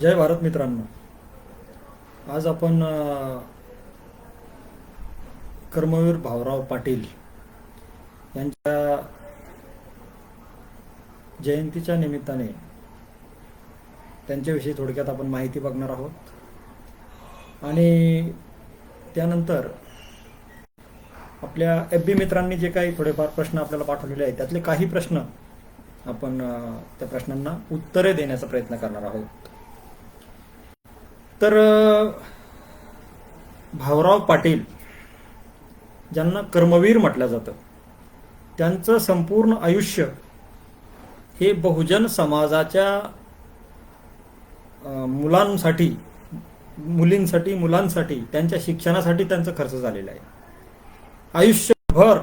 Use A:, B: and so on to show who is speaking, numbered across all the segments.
A: जय भारत मित्रांनो. आज आपण कर्मवीर भाऊराव पाटील यांच्या जयंतीच्या निमित्ताने त्यांच्याविषयी थोडक्यात आपण माहिती बघणार आहोत. आणि त्यानंतर आपल्या एफ बी मित्रांनी जे काही थोडेफार प्रश्न आपल्याला पाठवलेले आहेत त्यातले काही प्रश्न आपण त्या प्रश्नांना उत्तरे देण्याचा प्रयत्न करणार आहोत. तर भाऊराव पाटील ज्यांना कर्मवीर म्हटलं जातं त्यांचं संपूर्ण आयुष्य हे बहुजन समाजाच्या मुलांसाठी मुलींसाठी मुलांसाठी त्यांच्या शिक्षणासाठी त्यांचा खर्च झालेला आहे. आयुष्यभर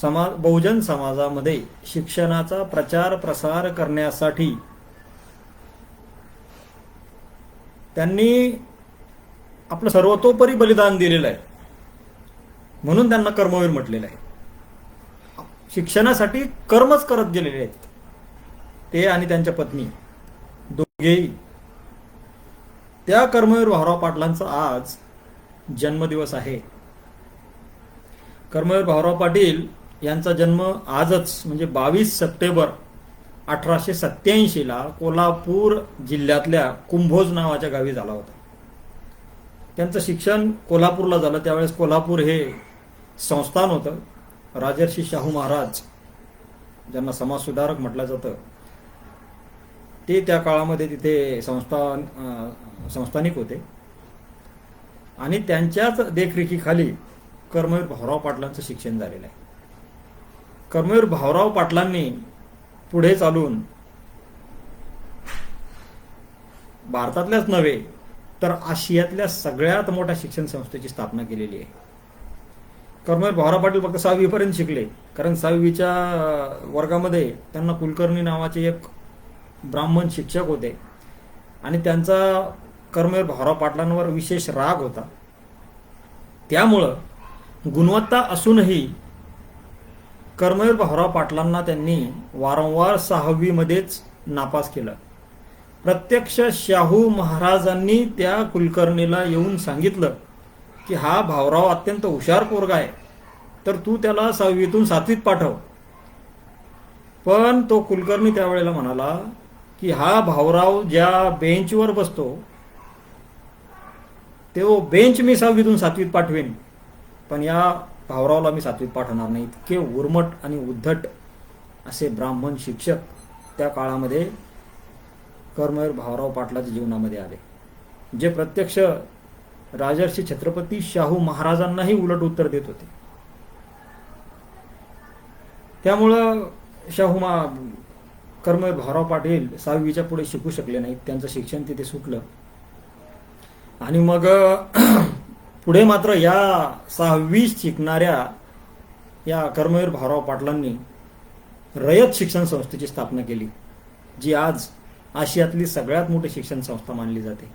A: समाज बहुजन समाजामध्ये शिक्षणाचा प्रचार प्रसार करण्यासाठी त्यांनी आपलं सर्वतोपरी बलिदान दिलेलं आहे. म्हणून त्यांना कर्मवीर म्हटलेलं आहे. शिक्षणासाठी कर्मच करत गेलेले आहेत. ते आणि त्यांच्या पत्नी दोघेही. त्या कर्मवीर भाऊराव पाटलांचा आज जन्मदिवस आहे. कर्मवीर भाऊराव पाटील यांचा जन्म आजच म्हणजे बावीस सप्टेंबर अठराशे सत्याऐंशीला कोल्हापूर जिल्ह्यातल्या कुंभोज नावाच्या गावी झाला होता. त्यांचं शिक्षण कोल्हापूरला झालं. त्यावेळेस कोल्हापूर हे संस्थान होतं. राजर्षी शाहू महाराज ज्यांना समाजसुधारक म्हटलं जातं ते त्या काळामध्ये तिथे संस्थान संस्थानिक होते. आणि त्यांच्याच देखरेखीखाली कर्मवीर भाऊराव पाटलांचं शिक्षण झालेलं आहे. कर्मवीर भाऊराव पाटलांनी पुढे चालून. भारतातल्याच नव्हे तर आशियातल्या सगळ्यात मोठ्या शिक्षण संस्थेची स्थापना केलेली आहे. कर्मवीर भाऊराव पाटील फक्त सहावीपर्यंत शिकले कारण सहावीच्या वर्गामध्ये त्यांना कुलकर्णी नावाचे एक ब्राह्मण शिक्षक होते. आणि त्यांचा कर्मवीर भाऊराव पाटलांवर विशेष राग होता. त्यामुळं गुणवत्ता असूनही कर्मवीर भाऊराव पाटलांना त्यांनी वारंवार सहावीमध्येच नापास केलं. प्रत्यक्ष शाहू महाराजांनी त्या कुलकर्णीला येऊन सांगितलं की हा भाऊराव अत्यंत हुशार पोरगा आहे तर तू त्याला सहावीतून सातवीत पाठव. पण तो कुलकर्णी त्यावेळेला म्हणाला की हा भाऊराव ज्या बेंचवर बसतो तो बेंच मी सहावीतून सातवीत पाठवेन. पण या भाऊरावला मी सातवीत पाठवणार नाही. इतके उर्मट आणि उद्धट असे ब्राह्मण शिक्षक त्या काळामध्ये कर्मवीर भाऊराव पाटलाच्या जीवनामध्ये आले. जे प्रत्यक्ष राजर्षी छत्रपती शाहू महाराजांनाही उलट उत्तर देत होते. त्यामुळं शाहू मा कर्मवीर भाऊराव पाटील सहावीच्या पुढे शिकू शकले नाहीत. त्यांचं शिक्षण तिथे सुटलं. आणि मग पुढे मात्र या सहावी शिकणाऱ्या या कर्मवीर भाऊराव पाटलांनी रयत शिक्षण संस्थेची स्थापना केली जी आज आशियातली सगळ्यात मोठी शिक्षण संस्था मानली जाते.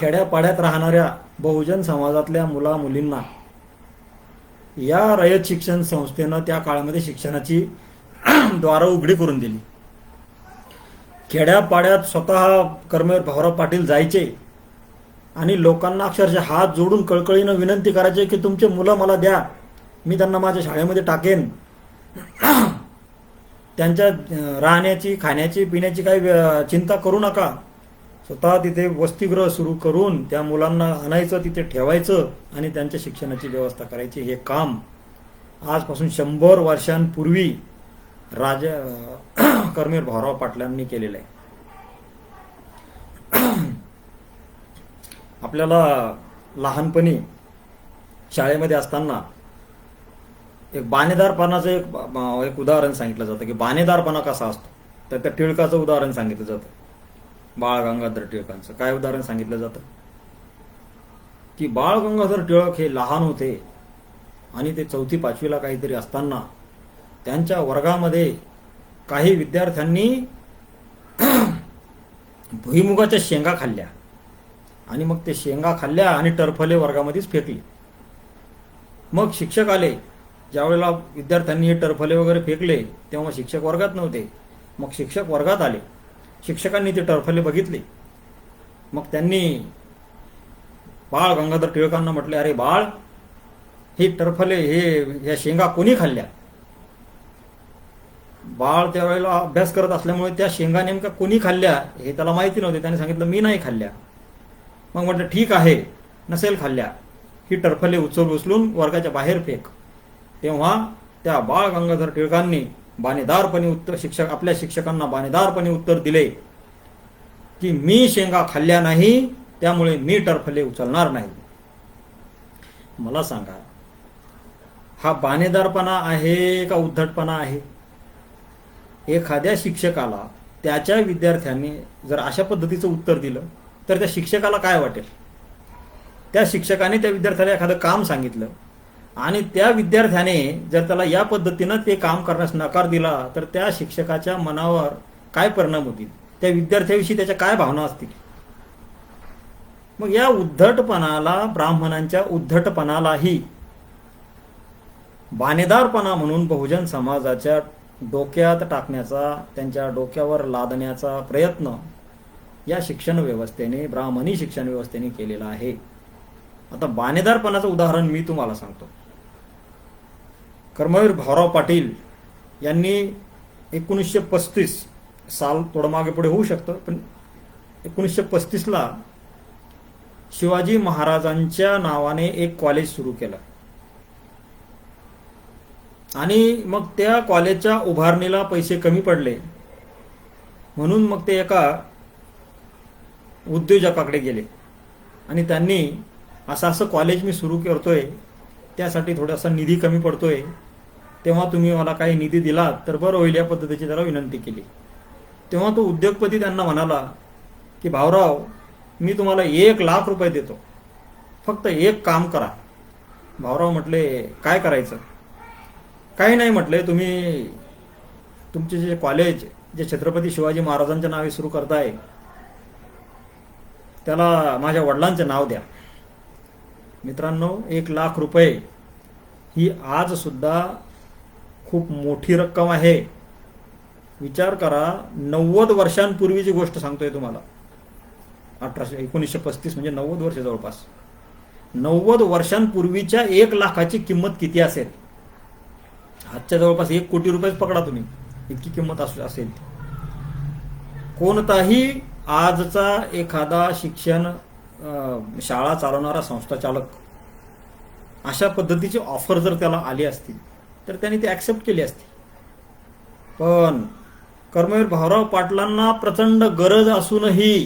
A: खेड्यापाड्यात राहणाऱ्या बहुजन समाजातल्या मुला मुलींना या रयत शिक्षण संस्थेनं त्या काळामध्ये शिक्षणाची द्वारं उघडी करून दिली. खेड्यापाड्यात स्वतः कर्मवीर भाऊराव पाटील जायचे आणि लोकांना अक्षरशः हात जोडून कळकळीनं विनंती करायचे की तुमचे मुलं मला द्या. मी त्यांना माझ्या शाळेमध्ये टाकेन. त्यांच्या राहण्याची खाण्याची पिण्याची काही चिंता करू नका. स्वतः तिथे वसतिगृह सुरू करून त्या मुलांना आणायचं तिथे ठेवायचं आणि त्यांच्या शिक्षणाची व्यवस्था करायची. हे काम आजपासून शंभर वर्षांपूर्वी राजा कर्मीर भाऊराव पाटलांनी केलेलं आहे. आपल्याला लहानपणी शाळेमध्ये असताना एक बाणेदारपणाचं एक एक उदाहरण सांगितलं जातं की बाणेदारपणा कसा असतो? तर त्या टिळकाचं उदाहरण सांगितलं जातं. बाळ गंगाधर टिळकांचं. काय उदाहरण सांगितलं जातं? की बाळ गंगाधर टिळक हे लहान होते आणि ते चौथी पाचवीला काहीतरी असताना त्यांच्या वर्गामध्ये काही विद्यार्थ्यांनी भुईमुगाच्या शेंगा खाल्ल्या. आणि मग ते शेंगा खाल्ल्या आणि टरफले वर्गामध्येच फेकली. मग शिक्षक आले. ज्यावेळेला विद्यार्थ्यांनी हे टरफले वगैरे फेकले तेव्हा शिक्षक वर्गात नव्हते. मग शिक्षक वर्गात आले. शिक्षकांनी ते टरफले बघितले. मग त्यांनी बाळ गंगाधर टिळकांना म्हटले अरे बाळ हे टरफले हे ह्या शेंगा कोणी खाल्ल्या? बाळ त्यावेळेला अभ्यास करत असल्यामुळे त्या शेंगा नेमक्या कोणी खाल्ल्या हे त्याला माहिती नव्हते. त्याने सांगितलं मी नाही खाल्ल्या. मग म्हटलं ठीक आहे. नसेल खाल्ल्या. ही टरफले उचल उचलून वर्गाच्या बाहेर फेक. तेव्हा त्या बाळ गंगाधर टिळकांनी बाणेदारपणे उत्तर शिक्षक आपल्या शिक्षकांना बाणेदारपणे उत्तर दिले की मी शेंगा खाल्ल्या नाही त्यामुळे मी टरफले उचलणार नाही. मला सांगा हा बाणेदारपणा आहे का उद्धटपणा आहे? एखाद्या शिक्षकाला त्याच्या विद्यार्थ्यांनी जर अशा पद्धतीचं उत्तर दिलं तर त्या शिक्षकाला काय वाटेल? त्या शिक्षकाने त्या विद्यार्थ्याला एखादं काम सांगितलं आणि त्या विद्यार्थ्याने जर त्याला या पद्धतीनं ते काम करण्यास नकार दिला तर त्या शिक्षकाच्या मनावर काय परिणाम होतील? त्या विद्यार्थ्याविषयी त्याच्या काय भावना असतील? मग या उद्धटपणाला ब्राह्मणांच्या उद्धटपणालाही बाणेदारपणा म्हणून बहुजन समाजाच्या डोक्यात टाकण्याचा त्यांच्या डोक्यावर लादण्याचा प्रयत्न या शिक्षण व्यवस्थेने ब्राह्मणी शिक्षण व्यवस्थेने केलेला आहे. आता बाणेदारपणाचं उदाहरण मी तुम्हाला सांगतो. कर्मवीर भाऊराव पाटील यांनी एकोणीसशे पस्तीस साल थोडं मागे पुढे होऊ शकतं पण एकोणीसशे पस्तीसला शिवाजी महाराजांच्या नावाने एक कॉलेज सुरू केलं. आणि मग त्या कॉलेजच्या उभारणीला पैसे कमी पडले. म्हणून मग ते एका उद्योजकाकडे गेले. आणि त्यांनी असं असं कॉलेज मी सुरू करतोय त्यासाठी थोडासा निधी कमी पडतोय. तेव्हा तुम्ही मला काही निधी दिलात तर बरं होईल या पद्धतीची त्याला विनंती केली. तेव्हा तो उद्योगपती त्यांना म्हणाला की भाऊराव मी तुम्हाला एक लाख रुपये देतो. फक्त एक काम करा. भाऊराव म्हटले काय करायचं? काही नाही म्हटले तुम्ही तुमचे जे कॉलेज जे छत्रपती शिवाजी महाराजांच्या नावे सुरू करताय त्याला माझ्या वडिलांचे नाव द्या. मित्रांनो एक लाख रुपये ही आज सुद्धा खूप मोठी रक्कम आहे. विचार करा नव्वद वर्षांपूर्वीची गोष्ट सांगतोय तुम्हाला. अठराशे एकोणीसशे पस्तीस म्हणजे नव्वद वर्ष जवळपास. नव्वद वर्षांपूर्वीच्या एक लाखाची किंमत किती असेल? आजच्या जवळपास एक कोटी रुपयेच पकडा तुम्ही. इतकी किंमत असू असेल. कोणताही आजचा एखादा शिक्षण शाळा चालवणारा संस्था चालक अशा पद्धतीची ऑफर जर त्याला आली असती तर त्याने ती ॲक्सेप्ट केली असती. पण कर्मवीर भाऊराव पाटलांना प्रचंड गरज असूनही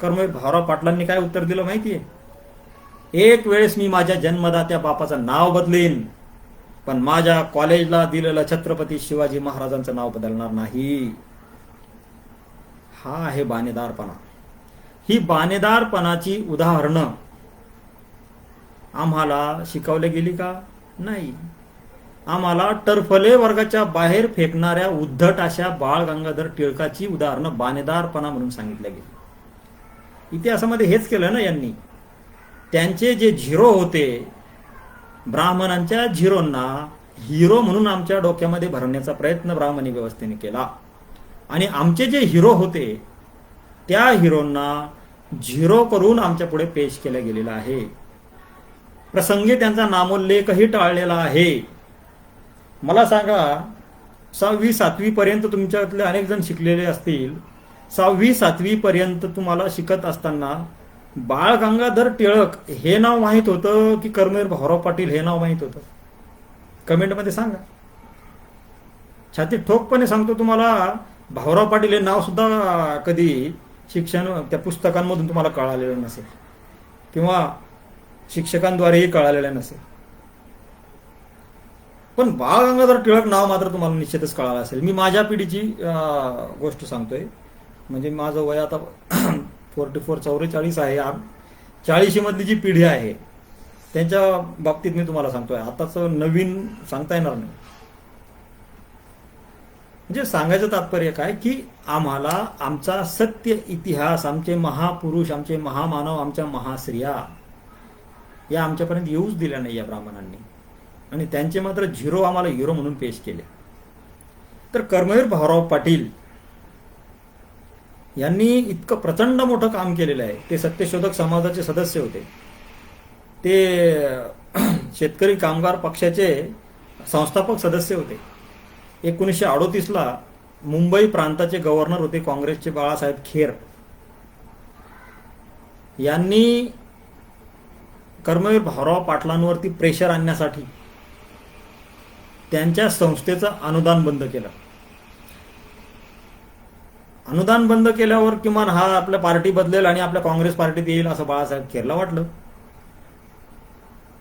A: कर्मवीर भाऊराव पाटलांनी काय उत्तर दिलं माहिती आहे एक वेळेस मी माझ्या जन्मदात्या बापाचं नाव बदलेन पण माझ्या कॉलेजला दिलेलं छत्रपती शिवाजी महाराजांचं नाव बदलणार नाही. हा आहे बाणेदारपणा. ही बाणेदारपणाची उदाहरणं आम्हाला शिकवली गेली का? नाही. आम्हाला टरफले वर्गाच्या बाहेर फेकणाऱ्या उद्धट अशा बाळ गंगाधर टिळकाची उदाहरणं बाणेदारपणा म्हणून सांगितल्या गेली. इतिहासामध्ये हेच केलं ना यांनी. त्यांचे जे झिरो होते ब्राह्मणांच्या झिरोंना हिरो म्हणून आमच्या डोक्यामध्ये भरण्याचा प्रयत्न ब्राह्मणी व्यवस्थेने केला. आणि आमचे जे हिरो होते त्या हिरोंना झिरो करून आमच्या पुढे पेश केलं गेलेलं आहे. प्रसंगी त्यांचा नामोल्लेखही टाळलेला आहे. मला सांगा सहावी सातवी पर्यंत तुमच्यातले अनेक जण शिकलेले असतील. सहावी सातवी पर्यंत तुम्हाला शिकत असताना बाळ गंगाधर टिळक हे नाव माहीत होतं की कर्मवीर भाऊराव पाटील हे नाव माहीत होतं? कमेंटमध्ये सांगा. छाती ठोकपणे सांगतो तुम्हाला भाऊराव पाटील हे नाव सुद्धा कधी शिक्षण त्या पुस्तकांमधून तुम्हाला कळालेलं नसेल. किंवा शिक्षकांद्वारेही कळालेलं नसेल. पण बाळ गंगाधर टिळक नाव मात्र तुम्हाला निश्चितच कळालं असेल. मी माझ्या पिढीची गोष्ट सांगतोय. म्हणजे माझं वय आता फोर्टी फोर चौवेचाळीस आहे. चाळीशी मधली जी पिढी आहे त्यांच्या बाबतीत मी तुम्हाला सांगतोय. आताच नवीन सांगता येणार नाही. म्हणजे सांगायचं तात्पर्य काय की आम्हाला आमचा सत्य इतिहास आमचे महापुरुष आमचे महामानव आमच्या महास्त्रिया या आमच्यापर्यंत येऊच दिल्या नाही या ब्राह्मणांनी. आणि त्यांचे मात्र झिरो आम्हाला हिरो म्हणून पेश केले. तर कर्मवीर भाऊराव पाटील यांनी इतकं प्रचंड मोठं काम केलेलं आहे. ते सत्यशोधक समाजाचे सदस्य होते. ते शेतकरी कामगार पक्षाचे संस्थापक सदस्य होते. एकोणीसशे अडोतीसला मुंबई प्रांताचे गव्हर्नर होते काँग्रेसचे बाळासाहेब खेर. यांनी कर्मवीर भाऊराव पाटलांवरती प्रेशर आणण्यासाठी त्यांच्या संस्थेचं अनुदान बंद केलं. अनुदान बंद केल्यावर किमान हा आपल्या पार्टी बदलेल आणि आपल्या काँग्रेस पार्टीत येईल असं बाळासाहेब खेरला वाटलं.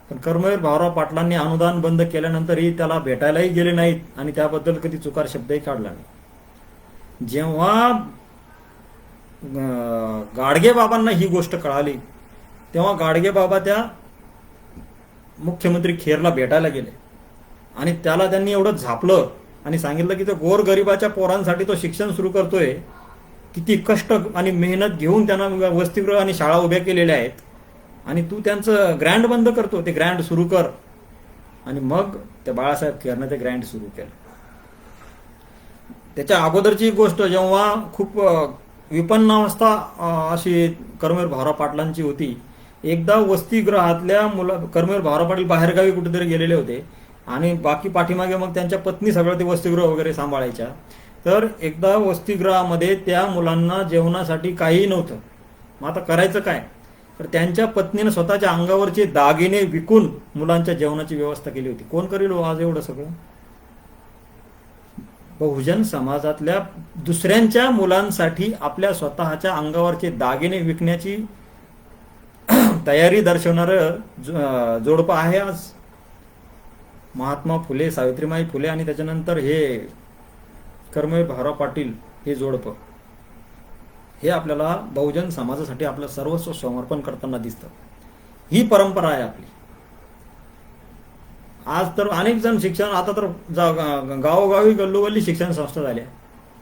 A: पण कर्मवीर भाऊराव पाटलांनी अनुदान बंद केल्यानंतरही त्याला भेटायलाही गेले नाहीत आणि त्याबद्दल कधी चुकार शब्दही काढला नाही. जेव्हा गाडगे बाबांना ही गोष्ट कळाली तेव्हा गाडगे बाबा त्या मुख्यमंत्री खेरला भेटायला गेले. आणि त्याला त्यांनी एवढं झापलं आणि सांगितलं की तो गोरगरिबाच्या पोरांसाठी तो शिक्षण सुरू करतोय. किती कष्ट आणि मेहनत घेऊन त्यांना वसतिगृह आणि शाळा उभ्या केलेल्या आहेत. आणि तू त्यांचं ग्रँड बंद करतो ते ग्रँड सुरू कर. आणि मग त्या बाळासाहेब खेरनं ते ग्रँड सुरू केलं. त्याच्या अगोदरची गोष्ट जेव्हा खूप विपन्न विपन्नावस्था अशी कर्मवीर भावराव पाटलांची होती. एकदा वसतिगृहातल्या मुला कर्मवीर भाऊराव पाटील बाहेरगावी कुठेतरी गेलेले होते. आणि बाकी पाठीमागे मग त्यांच्या पत्नी सगळं ते वसतिगृह वगैरे सांभाळायच्या. तर एकदा वसतिगृहामध्ये त्या मुलांना जेवणासाठी काहीही नव्हतं. मग आता करायचं काय? तर त्यांच्या पत्नीनं स्वतःच्या अंगावरचे दागिने विकून मुलांच्या जेवणाची व्यवस्था केली होती. कोण करील हो आज एवढं सगळं? बहुजन समाजातल्या दुसऱ्यांच्या मुलांसाठी आपल्या स्वतःच्या अंगावरचे दागिने विकण्याची तयारी दर्शवणारं जो- जोडपं आहे आज. महात्मा फुले सावित्रीमाई फुले आणि त्याच्यानंतर हे कर्मवीर भाऊराव पाटील हे जोडपं. हे आपल्याला बहुजन समाजासाठी आपलं सर्वस्व समर्पण करताना दिसतं. ही परंपरा आहे आपली. आज तर अनेक जण शिक्षण आता तर जा- गावोगावी गल्लोगल्ली शिक्षण संस्था झाल्या.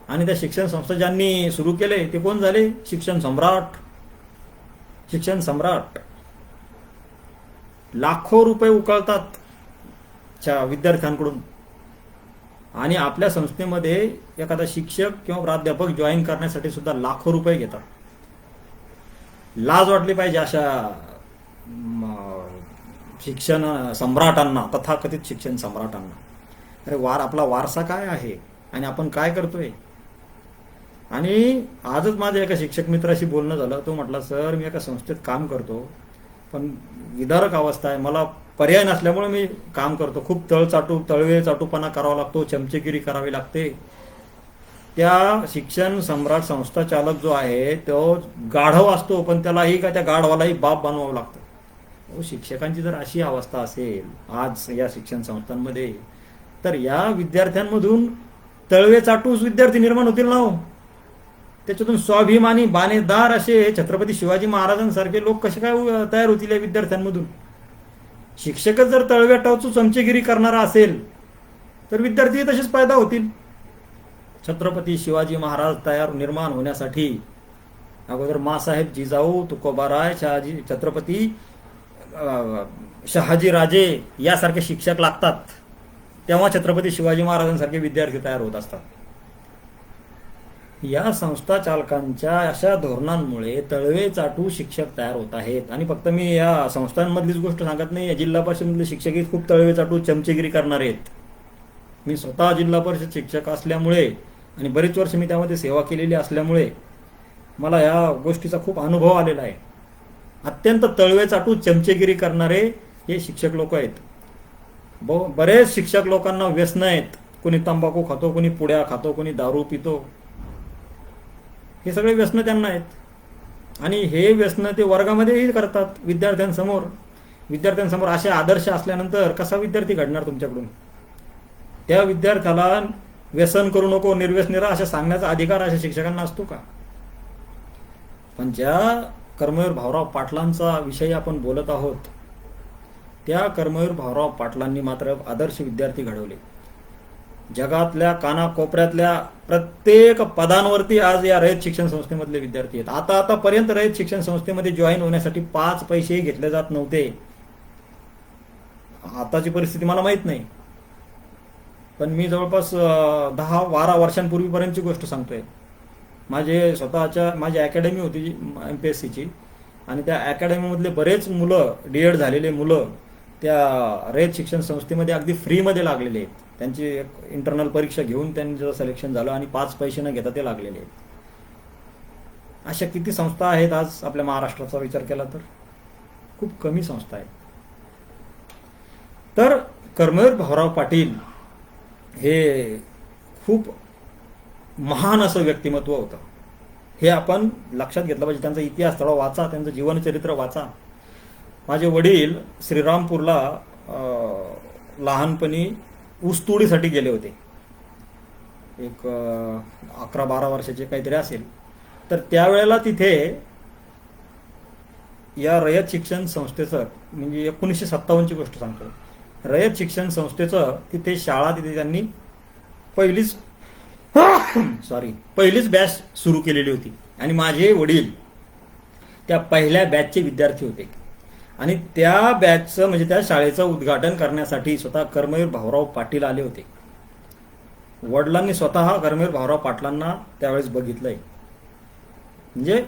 A: आणि त्या शिक्षण संस्था ज्यांनी सुरू केले ते कोण झाले? शिक्षण सम्राट. शिक्षण सम्राट. लाखो रुपये उकळतात च्या विद्यार्थ्यांकडून. आणि आपल्या संस्थेमध्ये एखादा शिक्षक किंवा प्राध्यापक जॉईन करण्यासाठी सुद्धा लाखो रुपये घेतात. लाज वाटली पाहिजे अशा शिक्षण सम्राटांना तथाकथित शिक्षण सम्राटांना. अरे वार आपला वारसा काय आहे? आणि आपण काय करतोय? आणि आजच माझ्या एका शिक्षक मित्राशी बोलणं झालं. तो म्हटला सर मी एका संस्थेत काम करतो पण विदारक अवस्था आहे. मला पर्याय नसल्यामुळे मी काम करतो. खूप तळ चाटू तळवे चाटूपणा करावा लागतो चमचेगिरी करावी लागते. त्या शिक्षण सम्राट संस्था चालक जो आहे तो गाढव असतो पण त्यालाही का त्या गाढवालाही बाप बनवावं लागतं. अहो, शिक्षकांची जर अशी अवस्था असेल आज या शिक्षण संस्थांमध्ये तर या विद्यार्थ्यांमधून तळवे चाटूस विद्यार्थी निर्माण होतील ना हो? त्याच्यातून स्वाभिमानी बाणेदार असे छत्रपती शिवाजी महाराजांसारखे लोक कसे काय तयार होतील या विद्यार्थ्यांमधून? शिक्षकच जर तळव्या टावचू चमचेगिरी करणारा असेल तर विद्यार्थी तसेच फायदा होतील. छत्रपती शिवाजी महाराज तयार निर्माण होण्यासाठी अगोदर मासाहेब जिजाऊ तुकोबाराय शहाजी छत्रपती शहाजी राजे यासारखे शिक्षक लागतात. तेव्हा छत्रपती शिवाजी महाराजांसारखे विद्यार्थी तयार होत असतात. या संस्था चालकांच्या अशा धोरणांमुळे तळवे चाटू शिक्षक तयार होत आहेत. आणि फक्त मी या संस्थांमधलीच गोष्ट सांगत नाही या जिल्हा परिषदमधले शिक्षकही खूप तळवे चाटू चमचेगिरी करणार आहेत. मी स्वतः जिल्हा परिषद शिक्षक असल्यामुळे आणि बरीच वर्ष मी त्यामध्ये सेवा केलेली असल्यामुळे मला या गोष्टीचा खूप अनुभव आलेला आहे. अत्यंत तळवे चाटू चमचेगिरी करणारे हे शिक्षक लोक आहेत. ब बरेच शिक्षक लोकांना व्यसन आहेत. कोणी तंबाखू खातो कोणी पुड्या खातो कोणी दारू पितो. हे सगळे व्यसन त्यांना आहेत. आणि हे व्यसन ते वर्गामध्येही करतात विद्यार्थ्यांसमोर. विद्यार्थ्यांसमोर असे आदर्श असल्यानंतर कसा विद्यार्थी घडणार तुमच्याकडून? त्या विद्यार्थ्याला व्यसन करू नको निर्व्यसनीरा अशा सांगण्याचा अधिकार अशा शिक्षकांना असतो का? पण ज्या कर्मवीर भाऊराव पाटलांचा विषयी आपण बोलत आहोत त्या कर्मवीर भाऊराव पाटलांनी मात्र आदर्श विद्यार्थी घडवले. जगातल्या कानाकोपऱ्यातल्या प्रत्येक पदांवरती आज या रयत शिक्षण संस्थेमधले विद्यार्थी आहेत. आता आतापर्यंत रयत शिक्षण संस्थेमध्ये जॉईन होण्यासाठी पाच पैसेही घेतले जात नव्हते. आताची परिस्थिती मला माहीत नाही. पण मी जवळपास दहा बारा वर्षांपूर्वीपर्यंतची गोष्ट सांगतोय. माझे स्वतःच्या माझी अकॅडमी होती एम पी एस सीची आणि त्या अकॅडमीमधले बरेच मुलं डी एड झालेले मुलं त्या रयत शिक्षण संस्थेमध्ये अगदी फ्रीमध्ये लागलेले आहेत. त्यांची एक इंटरनल परीक्षा घेऊन त्यांचं सिलेक्शन झालं आणि पाच पैसे न घेता ते लागलेले आहेत. अशा किती संस्था आहेत आज आपल्या महाराष्ट्राचा विचार केला तर? खूप कमी संस्था आहेत. तर कर्मवीर भाऊराव पाटील हे खूप महान असं व्यक्तिमत्व होतं. हे आपण लक्षात घेतलं पाहिजे. त्यांचा इतिहास थोडा वाचा त्यांचं जीवनचरित्र वाचा. माझे वडील श्रीरामपूरला लहानपणी ऊसतोडीसाठी गेले होते. एक अकरा बारा वर्षाचे काहीतरी असेल. तर त्यावेळेला तिथे या रयत शिक्षण संस्थेचं म्हणजे एकोणीसशे सत्तावन्नची गोष्ट सांगतो. रयत शिक्षण संस्थेचं तिथे शाळा तिथे त्यांनी पहिलीच सॉरी पहिलीच बॅच सुरू केलेली होती. आणि माझे वडील त्या पहिल्या बॅचचे विद्यार्थी होते. आणि त्या बॅचचं म्हणजे त्या शाळेचं उद्घाटन करण्यासाठी स्वतः कर्मवीर भाऊराव पाटील आले होते. वडिलांनी स्वतः कर्मवीर भाऊराव पाटलांना त्यावेळेस बघितलंय. म्हणजे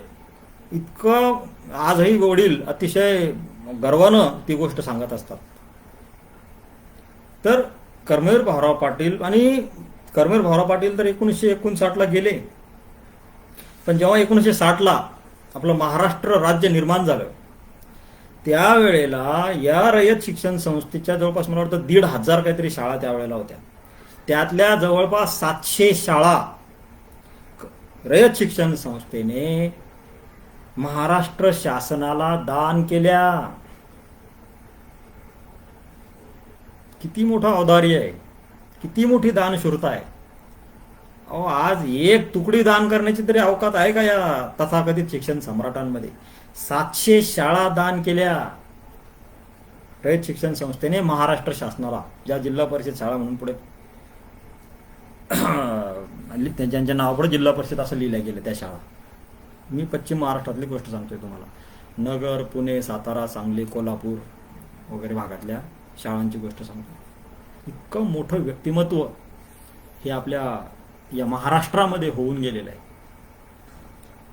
A: इतकं आजही वडील अतिशय गर्वानं ती गोष्ट सांगत असतात. तर कर्मवीर भाऊराव पाटील आणि कर्मवीर भाऊराव पाटील तर एकोणीसशे एकोणसाठला गेले. पण जेव्हा एकोणीसशे साठला आपलं महाराष्ट्र राज्य निर्माण झालं त्यावेळेला या रयत शिक्षण संस्थेच्या जवळपास मला वाटतं दीड हजार काहीतरी शाळा त्यावेळेला होत्या. त्यातल्या जवळपास सातशे शाळा रयत शिक्षण संस्थेने महाराष्ट्र शासनाला दान केल्या. किती मोठा औदार्य आहे. किती मोठी दानशूरता आहे. अहो आज एक तुकडी दान करण्याची तरी अवकात आहे का या तथाकथित शिक्षण सम्राटांमध्ये? सातशे शाळा दान केल्या. रयत शिक्षण संस्थेने महाराष्ट्र शासनाला ज्या जिल्हा परिषद शाळा म्हणून पुढे त्यांच्या ज्यांच्या नावापुढे जिल्हा परिषद असं लिहिल्या गेलं त्या शाळा. मी पश्चिम महाराष्ट्रातली गोष्ट सांगतोय तुम्हाला. नगर पुणे सातारा सांगली कोल्हापूर वगैरे भागातल्या शाळांची गोष्ट सांगतो इतकं मोठं व्यक्तिमत्व हे आपल्या या महाराष्ट्रामध्ये होऊन गेलेलं आहे.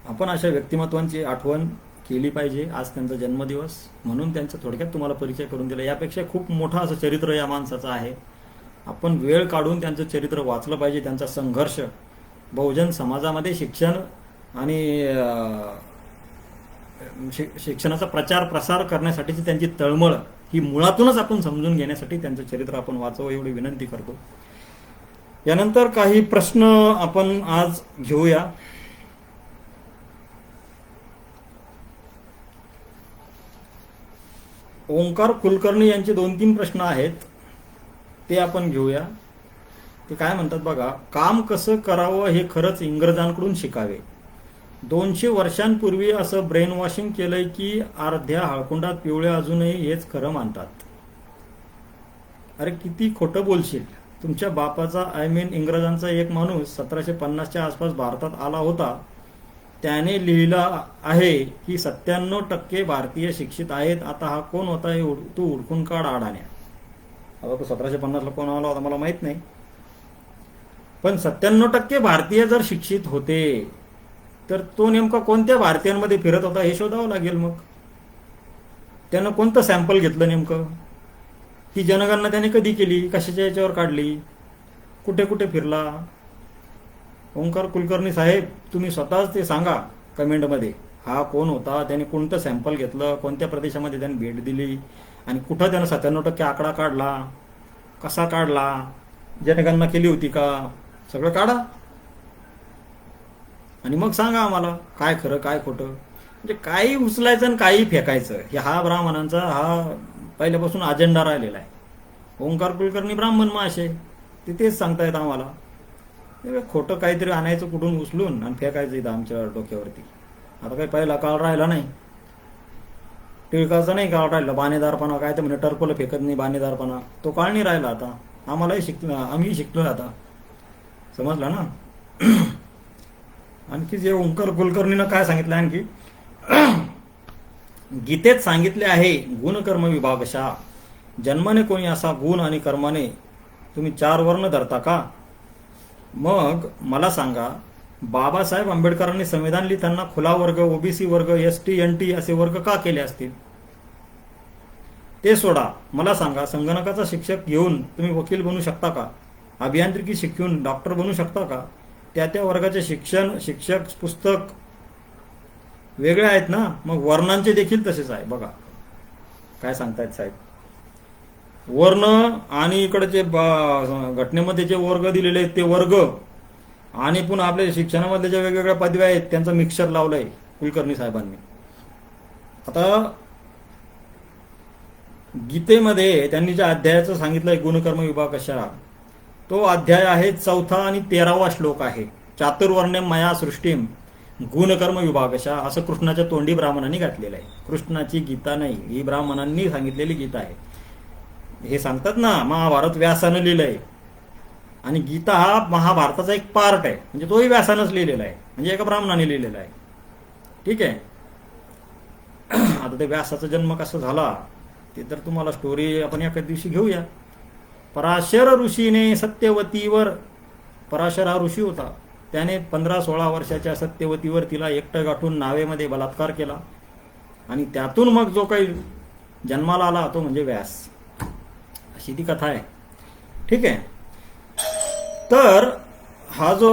A: आपण अशा व्यक्तिमत्वांची आठवण केली पाहिजे. आज त्यांचा जन्मदिवस. म्हणून त्यांचा थोडक्यात तुम्हाला परिचय करून दिला. यापेक्षा खूप मोठं असं चरित्र या माणसाचं आहे. आपण वेळ काढून त्यांचं चरित्र वाचलं पाहिजे. त्यांचा संघर्ष बहुजन समाजामध्ये शिक्षण आणि शि- शिक्षणाचा प्रचार प्रसार करण्यासाठीची त्यांची तळमळ ही मुळातूनच आपण समजून घेण्यासाठी त्यांचं चरित्र आपण वाचवं एवढी विनंती करतो. यानंतर काही प्रश्न आपण आज घेऊया. ओंकार कुलकर्णी यांचे दोन तीन प्रश्न आहेत ते आपण घेऊया. ते काय म्हणतात बघा काम कसं करावं हे खरंच इंग्रजांकडून शिकावे. दोनशे वर्षांपूर्वी असं ब्रेन वॉशिंग केलंय की अर्ध्या हळकुंडात पिवळे अजूनही हेच खरं मानतात. अरे किती खोटं बोलशील. तुमच्या बापाचा आय मीन इंग्रजांचा एक माणूस सतराशे पन्नासच्या आसपास भारतात आला होता. त्याने लिहिलं आहे की सत्त्याण्णव टक्के भारतीय शिक्षित आहेत. आता हा कोण होता हे उड- तू उडकून काढ आडाण्या. आता तो सतराशे पन्नासला कोण आला होता मला माहीत नाही. पण सत्त्याण्णव टक्के भारतीय जर शिक्षित होते तर तो नेमका कोणत्या भारतीयांमध्ये फिरत होता हे शोधावं लागेल मग. त्यानं कोणतं सॅम्पल घेतलं नेमकं? ती जनगणना त्याने कधी केली? कशाच्या याच्यावर काढली? कुठे कुठे फिरला? ओंकार कुलकर्णी साहेब तुम्ही स्वतःच ते सांगा कमेंटमध्ये. हा कोण होता? त्याने कोणतं सॅम्पल घेतलं? कोणत्या प्रदेशामध्ये त्याने भेट दिली? आणि कुठं त्यानं सत्त्याण्णव टक्के आकडा काढला? कसा काढला? जनगणना केली होती का? सगळं काढा. आणि मग सांगा आम्हाला काय खरं काय खोटं? म्हणजे काही उचलायचं आणि काही फेकायचं. हे हा ब्राह्मणांचा हा पहिल्यापासून अजेंडा राहिलेला आहे. ओंकार कुलकर्णी ब्राह्मण माशे ते तेच सांगतायत आम्हाला. खोटं काहीतरी आणायचं कुठून उचलून आणि फेकायचं इथं आमच्या डोक्यावरती. आता काही पहिला काळ राहिला नाही. टिळकाचा नाही काळ राहिला. बाणेदारपणा काय तर म्हणे टरपलं फेकत नाही बाणेदारपणा. तो काळ नाही राहिला आता. आम्हालाही शिक आम्ही शिकलोय आता. समजलं ना? आणखी जे ओंकार कुलकर्णीनं काय सांगितलं आणखी? गीतेत सांगितले आहे गुणकर्म विभागशा. जन्माने कोणी असा गुण आणि कर्माने तुम्ही चार वर्ण धरता का? मग मला सांगा बाबासाहेब आंबेडकरांनी संविधान लिहिताना खुला वर्ग ओबीसी वर्ग एस टी एन टी असे वर्ग का केले असतील? ते सोडा. मला सांगा संगणकाचा शिक्षक घेऊन तुम्ही वकील बनू शकता का? अभियांत्रिकी शिकून डॉक्टर बनू शकता का? त्या त्या वर्गाचे शिक्षण शिक्षक पुस्तक वेगळे आहेत ना? मग वर्णांचे देखील तसेच आहे. बघा. काय सांगतायत साहेब? वर्ण आणि इकडचे घटनेमध्ये जे वर्ग दिलेले आहेत ते वर्ग आणि पुन्हा आपल्या शिक्षणामधले ज्या वेगवेगळ्या पदव्या आहेत त्यांचं मिक्सर लावलंय कुलकर्णी साहेबांनी. आता गीतेमध्ये त्यांनी ज्या अध्यायाचं सांगितलंय गुणकर्म विभाग कशा तो अध्याय आहे चौथा आणि तेरावा श्लोक आहे. चातुर्वर्ण्य मया सृष्टीम गुणकर्म विभागशा असं कृष्णाच्या तोंडी ब्राह्मणांनी घातलेलं आहे. कृष्णाची गीता नाही ही ब्राह्मणांनी सांगितलेली गीता आहे. हे सांगतात ना महाभारत व्यासानं लिहिलंय. आणि गीता हा महाभारताचा एक पार्ट आहे. म्हणजे तोही व्यासानंच लिहिलेला आहे. म्हणजे एका ब्राह्मणाने लिहिलेला आहे. ठीक आहे? आता ते व्यासाचा जन्म कसा झाला ते तर तुम्हाला स्टोरी आपण एका दिवशी घेऊया. पराशर ऋषीने सत्यवतीवर पराशर हा ऋषी होता. त्याने पंधरा सोळा वर्षाच्या सत्यवतीवर तिला एकटं गाठून नावेमध्ये बलात्कार केला. आणि त्यातून मग जो काही जन्माला आला तो म्हणजे व्यास. ही ती कथा आहे. ठीक आहे? तर हा जो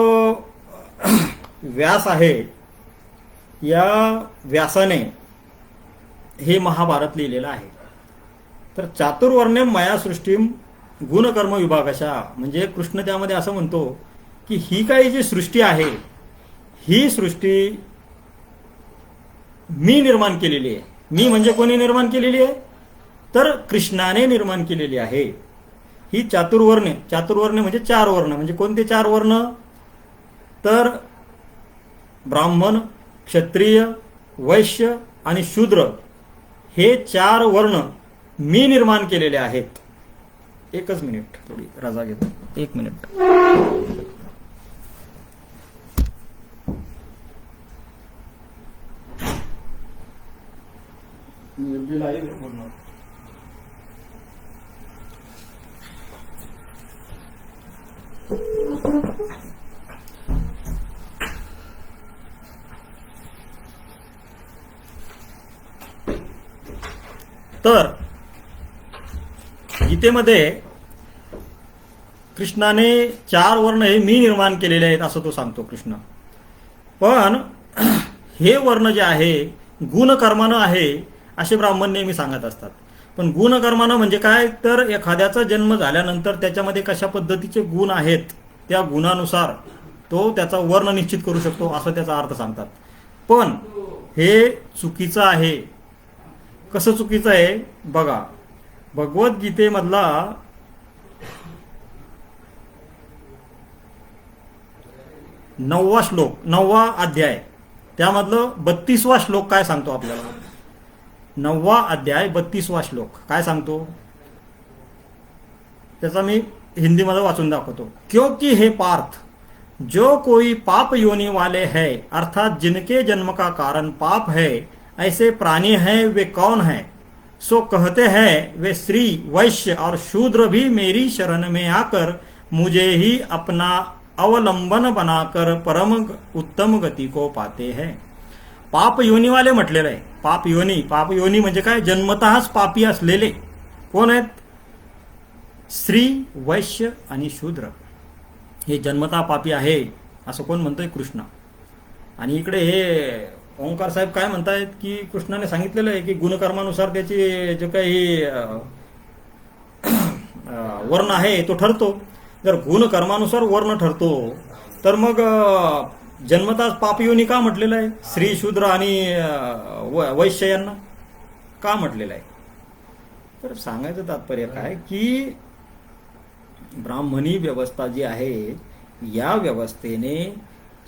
A: व्यास आहे या व्यासाने हे महाभारत लिहिलेलं आहे. तर चातुर्वर्ण्य माया सृष्टी गुणकर्म विभागाशा म्हणजे कृष्ण त्यामध्ये असं म्हणतो की ही काही जी सृष्टी आहे ही सृष्टी मी निर्माण केलेली आहे. मी म्हणजे कोणी निर्माण केलेली आहे? तर कृष्णाने निर्माण केलेली आहे. ही चातुर्वर्णे चातुर्वर्णे म्हणजे चार वर्ण म्हणजे कोणते चार वर्ण तर ब्राह्मण क्षत्रिय वैश्य आणि शूद्र हे चार वर्ण मी निर्माण केलेले आहेत. एकच मिनिट थोडी रजा घेतो. एक मिनिट. तर गीतेमध्ये कृष्णाने चार वर्ण हे मी निर्माण केलेले आहेत असं तो सांगतो कृष्ण. पण हे वर्ण जे आहे गुणकर्मानं आहे असे ब्राह्मण नेहमी सांगत असतात. पण गुणकर्मानं म्हणजे काय? तर एखाद्याचा जन्म झाल्यानंतर त्याच्यामध्ये कशा पद्धतीचे गुण आहेत त्या गुणानुसार तो त्याचा वर्ण निश्चित करू शकतो असं त्याचा अर्थ सांगतात. पण हे चुकीचं आहे. कसं चुकीचं आहे? बघा. भगवद्गीतेमधला नववा श्लोक नववा अध्याय. त्यामधलं बत्तीसवा श्लोक काय सांगतो आपल्याला? नववा अध्याय बत्तीसवा श्लोक. काय सांगतो? त्याचा मी हिंदीमध्ये वाचून दाखवतो. क्योंकि हे पार्थ जो कोई पाप योनी वाले है अर्थात जिनके जन्म का कारण पाप है ऐसे प्राणी हैं, वे कौन है? सो कहते हैं, वे श्री, वैश्य और शूद्र भी मेरी शरण में आकर मुझे ही अपना अवलंबन बनाकर परम उत्तम गती को पाते हैं। पाप योनी वाले म्हटलेलं आहे पाप योनी पाप योनी म्हणजे काय? जन्मतःच पापी असलेले कोण आहेत? स्त्री वैश्य आणि शूद्र। हे जन्मतः पापी आहे, असं कोण म्हणतोय? कृष्ण. आणि इकडे हे ओंकार साहेब काय म्हणतायत की कृष्णाने सांगितलेलं आहे की गुणकर्मानुसार त्याची जे काही वर्ण आहे तो ठरतो. जर गुणकर्मानुसार वर्ण ठरतो तर मग अं, जन्मताच पापयोनी का म्हटलेलं आहे? स्त्री शूद्र आणि वैश्य यांना का म्हटलेलं आहे? तर सांगायचं तात्पर्य काय की ब्राह्मणी व्यवस्था जी आहे या व्यवस्थेने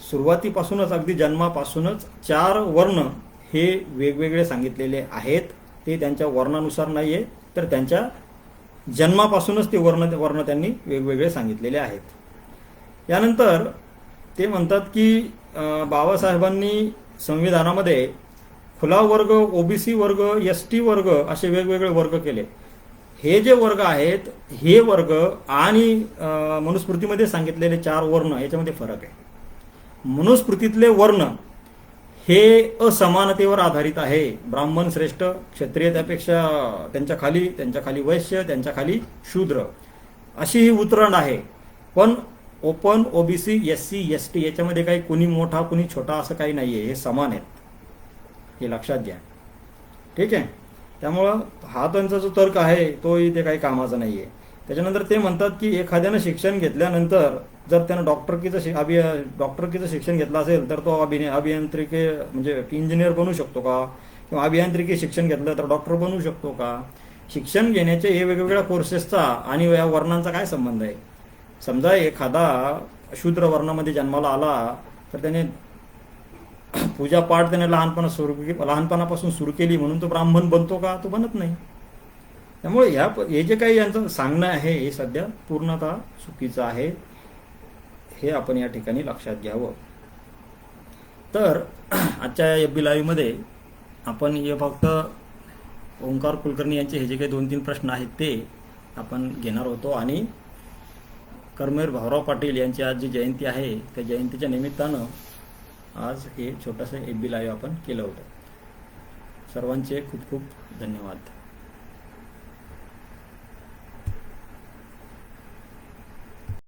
A: सुरुवातीपासूनच अगदी जन्मापासूनच चार वर्ण हे वेगवेगळे सांगितलेले आहेत. ते त्यांच्या वर्णानुसार नाही आहे तर त्यांच्या जन्मापासूनच ते वर्ण वर्ण त्यांनी वेगवेगळे सांगितलेले आहेत. यानंतर ते म्हणतात की बाबासाहेबांनी संविधानामध्ये खुला वर्ग ओबीसी वर्ग एस टी वर्ग असे वेगवेगळे वर्ग केले. हे जे वर्ग आहेत हे वर्ग आणि मनुस्मृतीमध्ये सांगितलेले चार वर्ण याच्यामध्ये फरक आहे. मनुस्मृतीतले वर्ण हे असमानतेवर आधारित आहे. ब्राह्मण श्रेष्ठ क्षत्रिय त्यापेक्षा त्यांच्या खाली त्यांच्या खाली वैश्य त्यांच्या खाली शूद्र. अशी ही उतरण आहे. पण open OBC S C S T याच्यामध्ये काही कुणी मोठा कुणी छोटा असं काही नाही आहे हे समान आहेत. हे लक्षात घ्या. ठीक आहे? त्यामुळं हा त्यांचा जो तर्क आहे तो इथे काही कामाचा नाही आहे त्याच्यानंतर ते म्हणतात की एखाद्यानं शिक्षण घेतल्यानंतर जर त्यानं डॉक्टरकीचं शि- अभि डॉक्टरकीचं शिक्षण घेतलं असेल तर तो अभिनय अभियांत्रिकी म्हणजे इंजिनियर बनू शकतो का? किंवा अभियांत्रिकी शिक्षण घेतलं तर डॉक्टर बनू शकतो का? शिक्षण घेण्याचे हे वेगवेगळ्या कोर्सेसचा आणि या वर्णांचा काय संबंध आहे? समजा एखादा शूद्र वर्णामध्ये जन्माला आला तर त्याने पूजापाठ त्याने लहानपणा सुरू लहानपणापासून सुरू केली म्हणून तो ब्राह्मण बनतो का? तो बनत नाही. त्यामुळे ह्या हे जे काही यांचं सांगणं आहे हे सध्या पूर्णतः चुकीचं आहे. हे आपण या ठिकाणी लक्षात घ्यावं. तर आजच्या एफ बी लाईव्हमध्ये आपण हे फक्त ओंकार कुलकर्णी यांचे हे जे काही दोन तीन प्रश्न आहेत ते आपण घेणार होतो आणि कर्मेर भाऊराव पाटील यांची आज जी जयंती आहे त्या जयंतीच्या निमित्तानं आज हे छोटंसं एफ बी लाईव्ह आपण केलं होतं. सर्वांचे खूप खूप धन्यवाद.